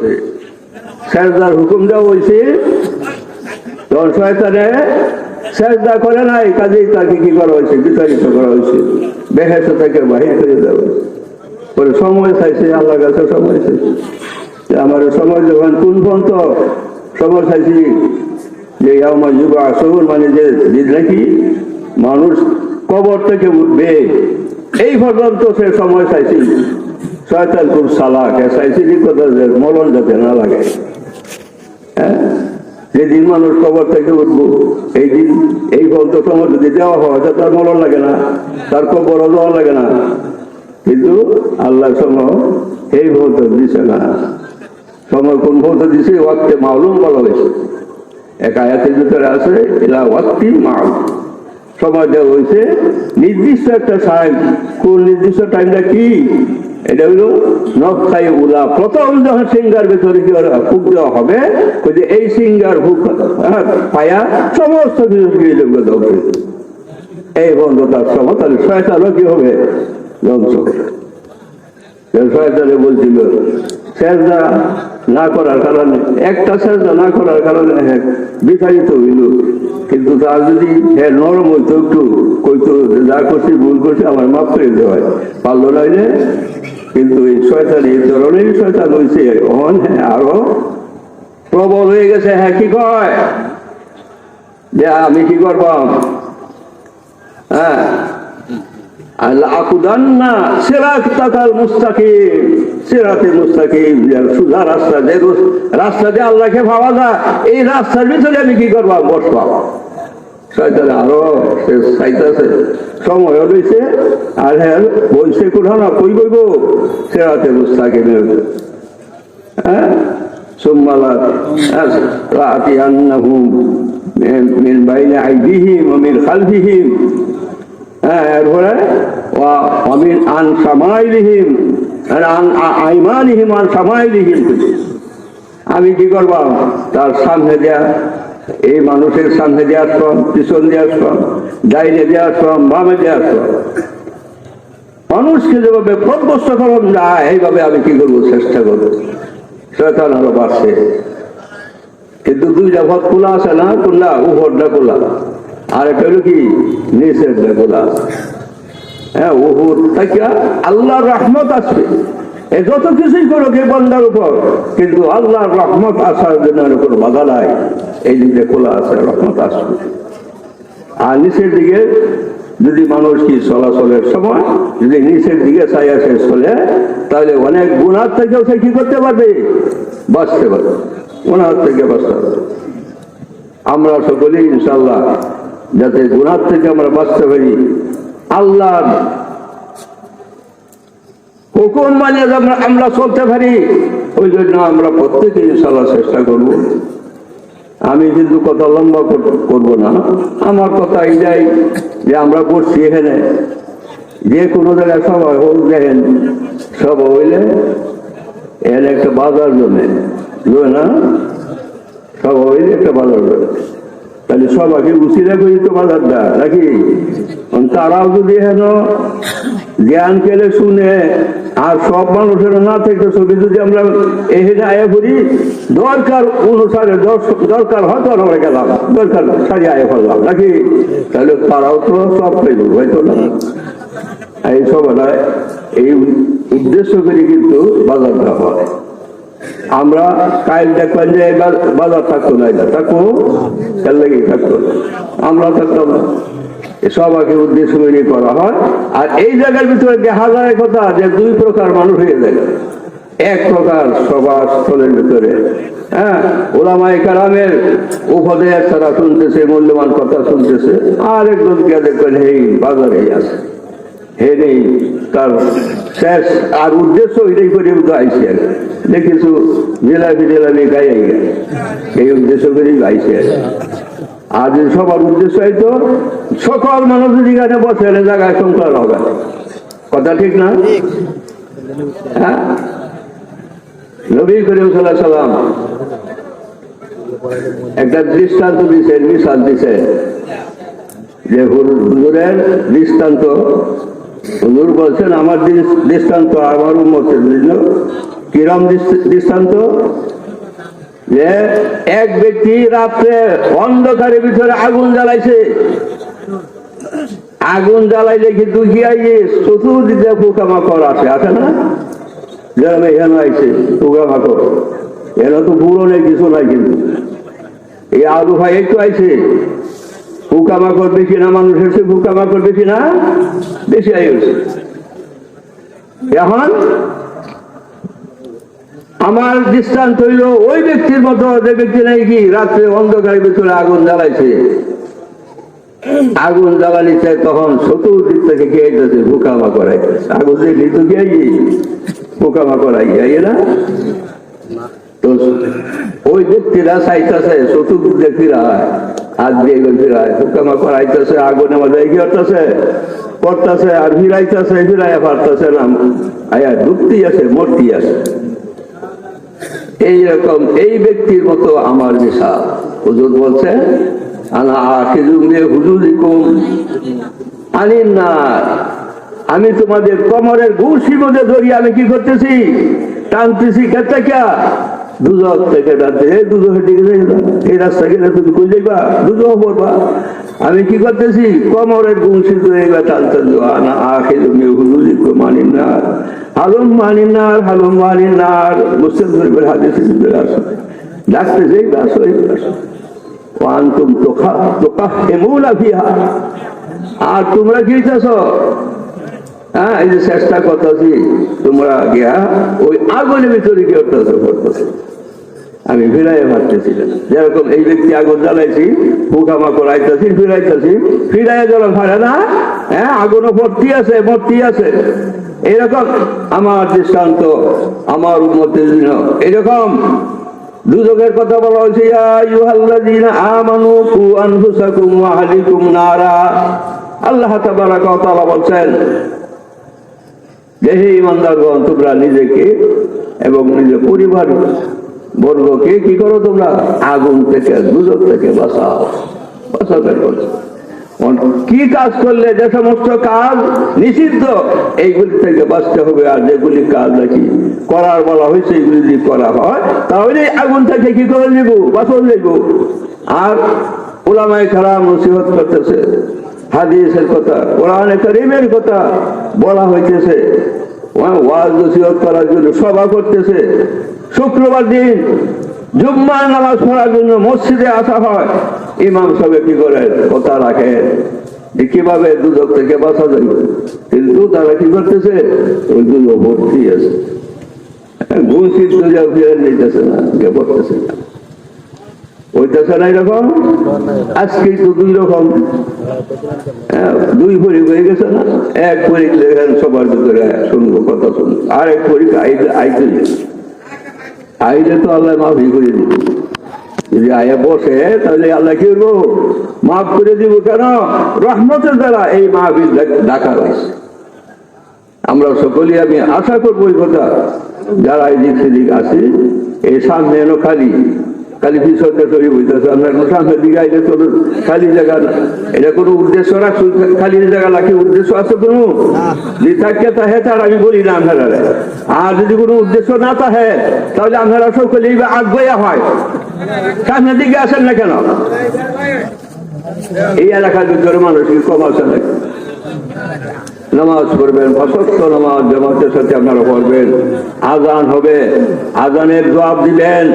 হয়েছে সেজদার হুকুম দেওয়া হয়েছে তখন শয়তানে সেজদা করে নাই, কাজেই তাকে কি করা হয়েছে? বিতাড়িত করা হয়েছে। বেহেস তাকে বাহির করে দেওয়া হয়েছে। পরে সময় চাইছে আল্লাহ কাছে সময় চাইছে। আমার সময় যখন কোন পর্যন্ত সময় চাইছি যে আমার যুব আসল মানে যে নাকি মানুষ কবর থেকে উঠবে। এই পর্যন্ত সে সময় চাইছি শয়তান খুব সালাক কি কথা মরণ যাতে না লাগে? হ্যাঁ? যেদিন মানুষ কবর থেকে উঠবো, এই দিন, এই পর্যন্ত সময় যদি দেওয়া হয় তার মরণ লাগে না, তার কবরও দেওয়া লাগে না। কিন্তু আল্লাহ সময় এই পর্যন্ত দিছে না। সময় কোন পর্যন্ত দিছে? ওয়াক্তে মালুম বলা হয়েছে। এক আয়াতের ভিতরে আছে এলা ওয়াক্তি মাল সময় দেওয়া হয়েছে। নির্দিষ্ট একটা টাইম কোন নির্দিষ্ট টাইমটা কি? এটা হলো নখাই উলা। প্রথম যখন সিঙ্গার ভেতরে কি ওরা দেওয়া হবে যে এই সিঙ্গার ফুক হ্যাঁ, পায়া সমস্ত কিছু এই বন্ধতার সময় তাহলে শয়তানও কি হবে? ধ্বংস। শয়তানে বলছিল সেজদা না করার কারণে, একটা সেজদা না করার কারণে হ্যাঁ বিতাড়িত হইল। কিন্তু তার যদি হ্যাঁ নরম হইতো একটু, কইতো যা করছি ভুল করছি, আমার মাফ করে দেওয়া পারল না হইলে, কিন্তু এই শয়তান এই ধরনের শয়তান হয়েছে অন হ্যাঁ আরও প্রবল হয়ে গেছে হ্যাঁ কি কয়? যে আমি কি করবাম হ্যাঁ। আকুদান্না সেরাত তাকাল মুস্তাকিম সিরাতে মুস্তাকিম সোজা রাস্তা যে রাস্তা দিয়ে আল্লাহকে পাওয়া যায়, এই রাস্তার ভিতরে আমি কি করব? বসবো শয়তানে আরও চাইতেছে। সময় রয়েছে আর হ্যাঁ বলছে কোথাও না কই কইব সেরাতে মুস্তাকিমের। হ্যাঁ? সোম্মালা রাতি আন্নাহুম মিন বাইনে আইদিহিম মিন খালদিহিম হ্যাঁ এরপরে অমিন আন সামাইলিহিম। আইমানিহিম আন সামাইলিহিম। আমি কি করবাম তার সামনে দেয়া, এই মানুষের সামনে দিয়ে আসলাম পিছন দিয়ে আসলাম ডাইনে দিয়ে আসলাম বামে দিয়ে আসলাম মানুষকে যেভাবে প্রদস্ত করুন যায় এইভাবে আমি কি করব? চেষ্টা করব। শয়তান আরও বাড়ছে। কিন্তু দুইটা পথ খোলা আছে না? কোনটা উপরটা খোলা। আর একটা কি? নিচের খোলা হ্যাঁ আল্লাহর রহমত আসবে এ যত কিছুই করো কে বন্দার উপর। কিন্তু আল্লাহর রহমত আসার জন্য কোনো বাধা নাই। এই দিকে খোলা আছে, রহমত আসবে আর নিচের দিকে যদি মানুষ কি চলাচলের সময় যদি নিচের দিকে চাই আসে চলে, তাহলে অনেক গুণার থেকেও সে কি করতে পারবে? বাঁচতে পারবে। গুণার থেকে বাঁচতে পারবে। আমরা সকলেই ইনশাল্লাহ যাতে গুণার থেকে আমরা বাঁচতে পারি। আল্লাহ। হুকুম মানে আমরা চলতে পারি? ওই জন্য আমরা প্রত্যেকে ইনশাল্লাহ চেষ্টা করব। আমি কিন্তু কথা লম্বা কর- করব না। আমার কথা এটাই যে আমরা বসছি এখানে। যে কোনো জায়গায় সবাই হোক দেখেন সব হইলে এর একটা বাজার জমে। না? সব হইলে একটা বাজার জমে। তাহলে সবাইকে উচিরা করি তো বাজারটা নাকি? তারাও যদি হেন জ্ঞান কেলে শুনে, আর সব মানুষের না থেকে ছবি যদি আমরা এখানে আয়া করি, দরকার অনুসারে দরকার হয়তো আমরা গেলাম, দরকার সারি আয়া করলাম নাকি? তাহলে তারাও তো সব পেল হয়তো না? এই সব এই উদ্দেশ্য করে কিন্তু বাজারটা হয়। আমরা কাইল দেখলাম যে বাজার থাকতো না, এটা থাকব লেগে থাকতো। আমরা থাকতাম উদ্দেশ্য করে করা হয়। আর এই জায়গার ভিতরে কথা, যে দুই প্রকার মানুষ হয়ে যায়। এক প্রকার সবার স্থলের ভিতরে। হ্যাঁ ওলামাই কারামের উপদেশ তারা শুনতেছে, মূল্যবান কথা শুনতেছে। আর একজনকে দেখবেন এই বাজারেই আছে। হে নেই, তার শেষ আর উদ্দেশ্য এটাই করে আইসি আর দেখিছু জেলাপি জেলাপি গাই এই উদ্দেশ্য করেই গাইছে আর সবার উদ্দেশ্য হয়তো সকল মানুষ যদি বসে জায়গায় সংকলন হবে। কথা ঠিক না? হ্যাঁ? নবী করিম সাল্লাহ সাল্লাম একটা দৃষ্টান্ত দিছে, মিশাল যে দৃষ্টান্ত হুজুর বলছেন, আমার দৃষ- দৃষ্টান্ত আমার উন্মতের জন্য কিরম দৃষ্ট- দৃষ্টান্ত? যে এক ব্যক্তি রাত্রে অন্ধকারের ভিতরে আগুন জ্বালাইছে। আগুন জ্বালাইলে কিন্তু গিয়ে চতুর্দিকে পোকামাকড় আছে। আছে না? গ্রামে এখানে আইছে পোকামাকড় এরা তো পুরনো কিছু নাই কিন্তু। এই আলু ভাই একটু আইছে। বেশি না মানুষের পোকামাকড় বেশি না বেশি এখন আমার দৃষ্টান্ত হইল ওই ব্যক্তির মতো, যে ব্যক্তি নাকি রাত্রে অন্ধকারের ভিতরে আগুন জ্বালাইছে। আগুন জ্বালানিছে তখন চতুর্দিক থেকে কে আইতেছে? পোকামা করাইতেছে। আগুন দেখলি তো কে আই পোকামা করাই যাই না? তো ওই ব্যক্তিরা চাইতেছে, চতুর্দিক ফিরায়। হাত ফিরায় পোকামা করাইতেছে কি করতেছে আর ফিরাইতেছে ফিরাইয়া পারতেছে না। ডুবতি আছে মূর্তি আছে। এইরকম এই ব্যক্তির মতো আমার হুজুর বলছে আমি তোমাদের কমরের ঘুষি মধ্যে ধরি আমি কি করতেছি? টানতেছি, খেতে কে? এই রাস্তা তুমি যাইবা? আমি কি করতেছি? কমরের ঘুষি ধরে এবার টানতে আনা আখিজুম বে হুজুরিকুম আনিন নার হালুম মানিন হালুম মানিন মুসলিম শরীফের হাদিসে তোকা হেমুলা ফিহা। আর তোমরা কি চাষ হ্যাঁ এই যে চেষ্টা করতেছি তোমরা গিয়া ওই আগুনের ভিতরে কি করতেছো। আমি ফিরাইয়া মারতেছিলাম যেরকম এই ব্যক্তি আগুন জ্বালাইছি পোকামা করাইতেছি ফিরাইতেছি, ফিরাইয়া জ্বালা ফারে না হ্যাঁ আগুনও ভর্তি আছে ভর্তি আছে। এরকম আমার দৃষ্টান্ত, আমার উন্মতের জন্য এরকম। দুজকের কথা বলা হয়েছে আমানু কু আনফুসাকুম আহলিকুম নারা। আল্লাহ তাবারাকা তাআলা বলছেন যে হে ইমানদারগণ, তোমরা নিজেকে এবং নিজের পরিবার বর্গকে কি করো তোমরা? আগুন থেকে দুজক থেকে বাঁচাও। বাঁচাতে করছ কি কাজ করলে যে সমস্ত কাজ নিষিদ্ধ, এইগুলি থেকে বাঁচতে হবে। আর যেগুলি কাজ নাকি করার বলা হয়েছে এগুলি যদি করা হয়, তাহলে আগুন থেকে কি করে নেব? বাঁচন নেব। আর ওলামায় খারাপ নসিহত করতেছে। হাদিসের কথা, কোরআনে করিমের কথা বলা হইতেছে। ওয়াজ নসিহত করার জন্য, সভা করতেছে। শুক্রবার দিন জুম্মার নামাজ পড়ার জন্য মসজিদে আসা হয়। ইমাম সাহেব কি করে? কথা রাখে। যে কীভাবে দুদক থেকে বাঁচা যাবে কিন্তু তারা কি করতেছে? ওই দুধ ভর্তি আছে। ঘুষি দুজা ফিরে নিতেছে না পড়তেছে। না ওইটাছে না এরকম আজকেই তো দুই রকম। হ্যাঁ, দুই পরি হয়ে গেছে না? এক পরি লেখেন সবার ভিতরে শুনব কথা শুনব। আর এক পরি আইলে আইতে আইলে তো আল্লাহ মাফি করে দিব। যদি আয়া বসে তাহলে আল্লাহ কি করব? মাফ করে দিব কেন? রহমতের দ্বারা এই মাহফিল ডাকা হয়েছে আমরা সকলেই আমি আশা করব এই কথা। যারা এই দিক সেদিক আছে এই সামনে এনো খালি। খালি পিছনে তৈরি হইতেছে আমরা এখন সামনের দিকে আইলে তো খালি জায়গা এটা কোনো উদ্দেশ্য রাখছো খালি জায়গা রাখি উদ্দেশ্য আছে কোনো? যদি থাকে তাহে তার আমি বলি না আপনারা আর যদি কোনো উদ্দেশ্য না তাহে তাহলে আপনারা সকলেই আগ্রয়া হয়। সামনের দিকে আসেন না কেন? এই এলাকার ভিতরে মানুষ কি কম আছে নাকি? নামাজ পড়বেন অসত্য নামাজ জামাতের সাথে আপনারা পড়বেন। আজান হবে। আজানের জবাব দিবেন।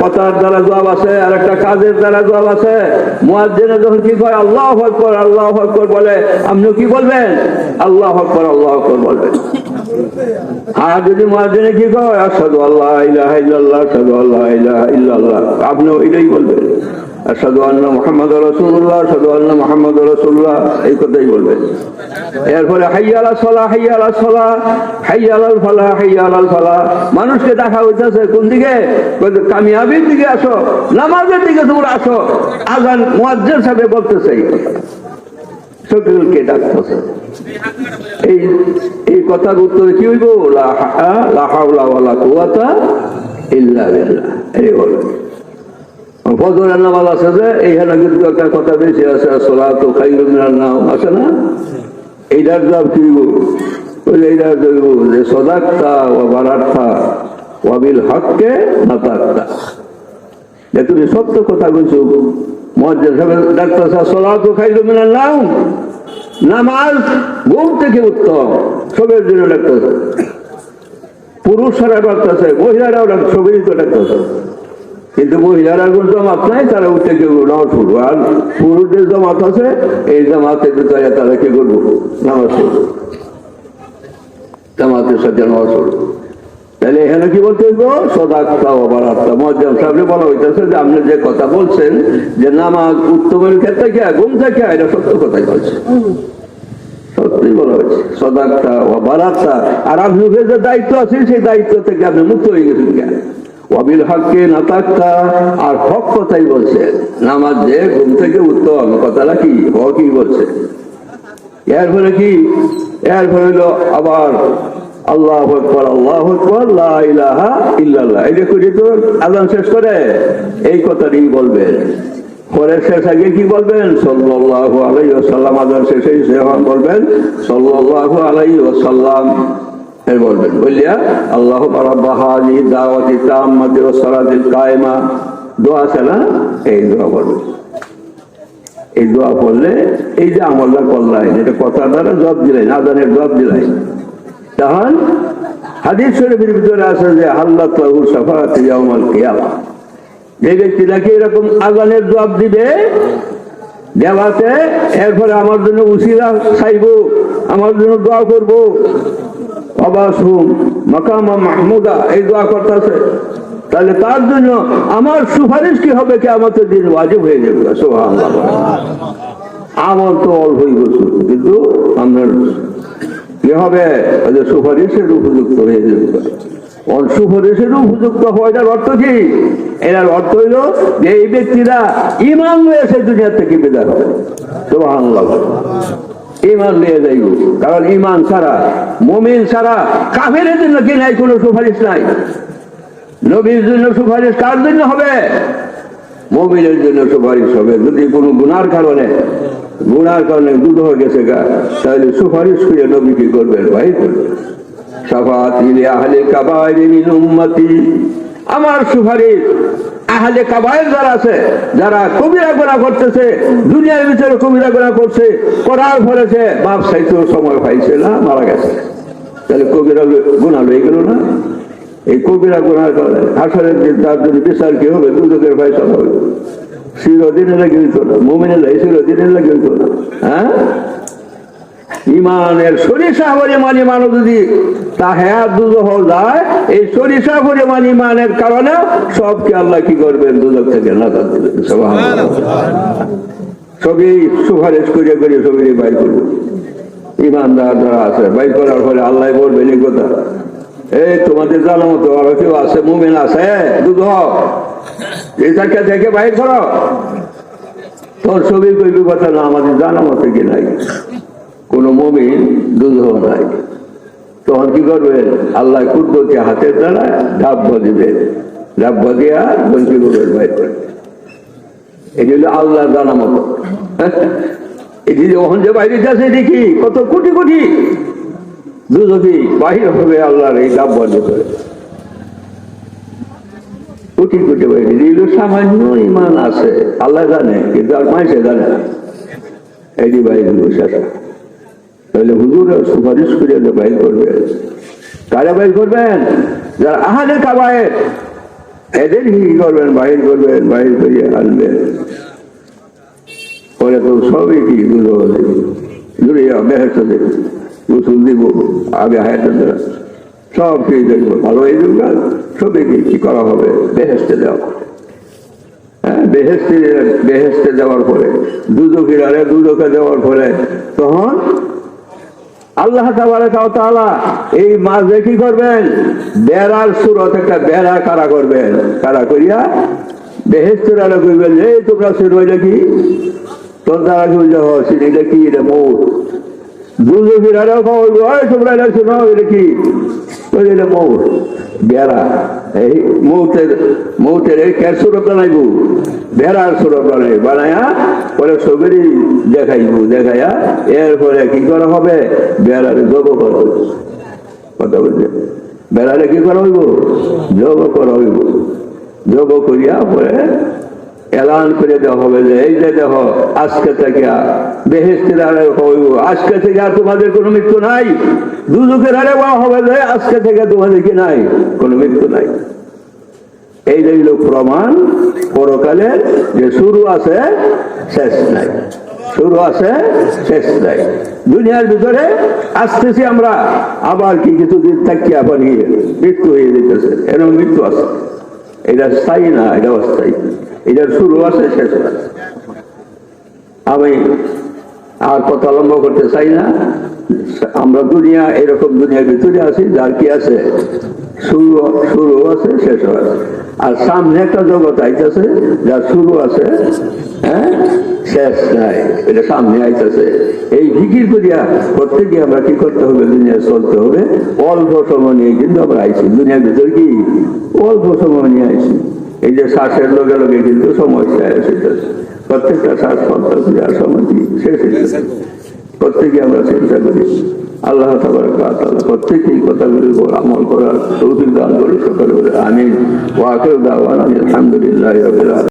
কথার দ্বারা জবাব আছে আর একটা কাজের দ্বারা জবাব আছে। মুয়াজ্জিনে যখন কি কয়, আল্লাহ আকবর, আল্লাহ বলে আপনি কি বলবেন? আল্লাহ আকবর আল্লাহ আকবর বলবেন। আর যদি মুয়াজ্জিনে কি কয় আসাদু আল্লাহ ইলাহা ইল্লাল্লাহ আসাদু আল্লাহ ইলাহা ইল্লাল্লাহ আপনিও বলবেন। আসাদু আল্লাহ মোহাম্মদ রসুল্লাহ আসাদু আল্লাহ মোহাম্মদ রসুল্লাহ এই কথাই বলবেন। এরপরে, হাইয়ালা সলা হাইয়ালা সলা হাইয়ালাল ফালা হাইয়ালাল ফালা মানুষকে দেখা হইতেছে কোন দিকে? কামিয়াবির দিকে আসো, নামাজের দিকে তোমরা আসো। আজান মুয়াজ্জিন সাথে বলতেছে এই কথা এই কথার উত্তরে কি হইব? আছে যে কিন্তু একটা কথা বেশি আছে খাইরুম মিনান নাম আছে না? এইটার জবাব কি এইটার জবাব যে সদাক্তা তুমি সত্য কথা সাহেব ডাক্তার নামাজ থেকে জন্য ডাক্তার ডাক্তার তো ডাক্তার কিন্তু মহিলারা কোন জমাত নাই, তারা উঠে কেউ নামাজ আর পুরুষদের জমাত আছে, এই ভিতরে তারা কি করব? নামাজ জামাতের সাথে নামাজ তাহলে এখানে কি বলতে সাহেব বলা হইতেছে যে আপনি যে কথা বলছেন, যে নামাজ উত্তমের ক্ষেত্রে কি ঘুম থেকে? এটা সত্য কথাই বলছে। আর সেই দায়িত্ব থেকে আপনি মুক্ত হয়ে গেছেন আর হক কথাই বলছে। নামাজ যে ঘুম থেকে উত্তম, কথাটা কি? হকই বলছে। এর ফলে কি? এর ফলে হলো আবার আল্লাহ আকবর আল্লাহ আকবর ইলাহা ইল্লাল্লাহ। এটা করে তো আজান শেষ করে, এই কথাটি বলবেন পরে শেষ আগে কি বলবেন? সাল্লাল্লাহু আলাইহি ওয়াসাল্লাম, আজান শেষে সেহন বলবেন, সাল্লাল্লাহু আলাইহি ওয়াসাল্লাম। এই বলবেন বলিয়া আল্লাহ হাযিহি দাওয়াতি তাম্মাতি ওয়াস সালাতিল কায়েমা। দোয়া আছে না? এই দোয়া বলবেন এই দোয়া পড়লে, এই যে আমলটা করলাই এটা কথা দ্বারা জব দিলেন আদানের জব দিলাই তখন হাদিস শরীফের ভিতরে আছে যে, আল্লাহ তাহু সাফাত ইয়াউমাল কিয়ামা। যে ব্যক্তি নাকি এরকম আজানের জবাব দিবে, দেওয়াতে, এরপরে আমার জন্য উসিরা চাইব, আমার জন্য দোয়া করব। মাকামা এই দোয়া তাহলে তার জন্য আমার সুপারিশ কি হবে? দিন হয়ে যাবে। আমল তো কিন্তু আমরা কি হবে যে সুপারিশের উপযুক্ত হয়ে যাবে ওর সুপারিশের উপযুক্ত হওয়াটার অর্থ কি? এটার অর্থ হইল যে এই ব্যক্তিরা ইমান রয়েছে দুনিয়া থেকে বিদায় হবে। সুবহানাল্লাহ। ইমান নিয়ে যাইব। কারণ ইমান ছাড়া, মমিন ছাড়া কাফের জন্য কি নাই? কোনো সুপারিশ নাই। নবীর জন্য সুপারিশ কার জন্য হবে? মমিনের জন্য সুপারিশ হবে। যদি কোনো গুনার কারণে গুনার কারণে দুধ হয়ে গেছে গা। তাহলে সুপারিশ করে নবী করবেন, ভাই করবেন আমার সুপারিশ আহলে কাবায়ের যারা আছে, যারা কবিরা গোনা করতেছে, দুনিয়ার ভিতরে কবিরা গোনা করছে, করার ফলেছে বাপ সাইতো সময় পাইছে না, মারা গেছে। তাহলে কবিরা গুণা লয়ে গেল না। এই কবিরা গুণার কারণে দিন তার যদি বিচার কি হবে, দুদকের ফয়সলা হবে না না। হ্যাঁ? ইমানের সরিষা যদি যায়, এই সরিষা কারণে সবকে আল্লাহ কি করবেন? দুদক থেকে সবই সুপারিশ করে করে সবই বাইর করবে ইমানদার যারা আছে, বাইর করার পরে আল্লাহ বলবেন এই কথা। এই, তোমাদের জানা মতো আরও কেউ আছে, মুমেন আছে দুদক এটাকে দেখে বাইর করো। তোর ছবি কইবি কথা না, আমাদের জানা মতো কি নাই? কোন মমিন দুধ নাই। তখন কি করবেন আল্লাহ কুদ্দকে হাতের দ্বারা ডাব্য দিবেন ডাব্য দিয়া বঞ্চি করবেন বাইর এই হলো আল্লাহ জানা মতো। যে যখন যে বাইরে যাচ্ছে দেখি, কত কোটি কোটি। দুধকি বাহির হবে আল্লাহর এই ডাব্য করে। কোটি কোটি দিল সামান্য ইমান আছে, আল্লাহ জানে, কিন্তু আর মাইসে জানে না। এটি বসে তাহলে হুজুর সুপারিশ করে বাইর করবে। কারা বাইর করবেন? যারা আহালে কাবায়ের এদের কি করবেন? বাহির করবেন বাহির করিয়ে আনবেন। পরে তো সবই কি দুধ দূরে বেহেস্ত গোসল দিব আগে হায়াতে সব কি দেখব? ভালো এই যুগ সবই কি কি করা হবে? বেহেস্তে দেওয়া হ্যাঁ বেহেস্তে বেহেস্তে দেওয়ার পরে আরে দেওয়ার পরে, তখন আল্লাহ এই মাঝে কি করবেন, বেড়ার সুরত একটা বেড়া কারা করবেন? কারা করিয়া বেহেস্তের আলো করবেন এই তোমরা শুরু হইলে কি? তোর দ্বারা কি? এটা মৌর দুর্যোগীর আরও এটা কি মৌর বেড়া বেড়ার বানায়া, পরে সবেরই দেখাইয়া, এরপরে কি করা হবে? বেড়ার জব করা হবে কথা বলছে? বেড়ালে কি করা হইব? যোগ করা হইব। যোগ করিয়া পরে এলান করে দেওয়া হবে যে, এই যে দেহ আজকে থেকে বেহেস্তের আরে হইব। আজকে থেকে আর তোমাদের কোনো মৃত্যু নাই। দুজকের আরে বলা হবে যে, আজকে থেকে তোমাদের কি নাই? কোনো মৃত্যু নাই। এই রইল প্রমাণ। পরকালের যে শুরু আছে, শেষ নাই। শুরু আছে, শেষ নাই। দুনিয়ার ভিতরে আসতেছি আমরা। আবার কি কিছুদিন থাকিয়া বানিয়ে মৃত্যু হয়ে যেতেছে। এরকম মৃত্যু আছে। এটা স্থায়ী না, এটা অস্থায়ী। এটার শুরু আছে, শেষ আছে আমি আর কথা লম্বা করতে চাই না। আমরা দুনিয়া, এরকম দুনিয়ার ভিতরে আছি, যার কি আছে, শুরু শুরু আছে, শেষ আছে আর সামনে একটা জগৎ আইতেছে, যার শুরু আছে হ্যাঁ শেষ নাই। এটা সামনে আইতেছে। এই ফিকির করিয়া প্রত্যেকে আমরা কি করতে হবে? দুনিয়া চলতে হবে। অল্প সময় নিয়ে কিন্তু আমরা আইছি। দুনিয়ার ভিতরে কি? অল্প সময় নিয়ে আইছি। এই যে শ্বাসের লগে লগে কিন্তু সমস্যা এসেছে প্রত্যেকটা শ্বাস দেওয়ার সময় শেষ হয়েছে প্রত্যেকে আমরা চিন্তা করি। আল্লাহ প্রত্যেকে কথাগুলির উপর আমল করার তৌফিক দান করে সকলে আমিন। ওয়াকেও দাওয়ান আলহামদুলিল্লাহ।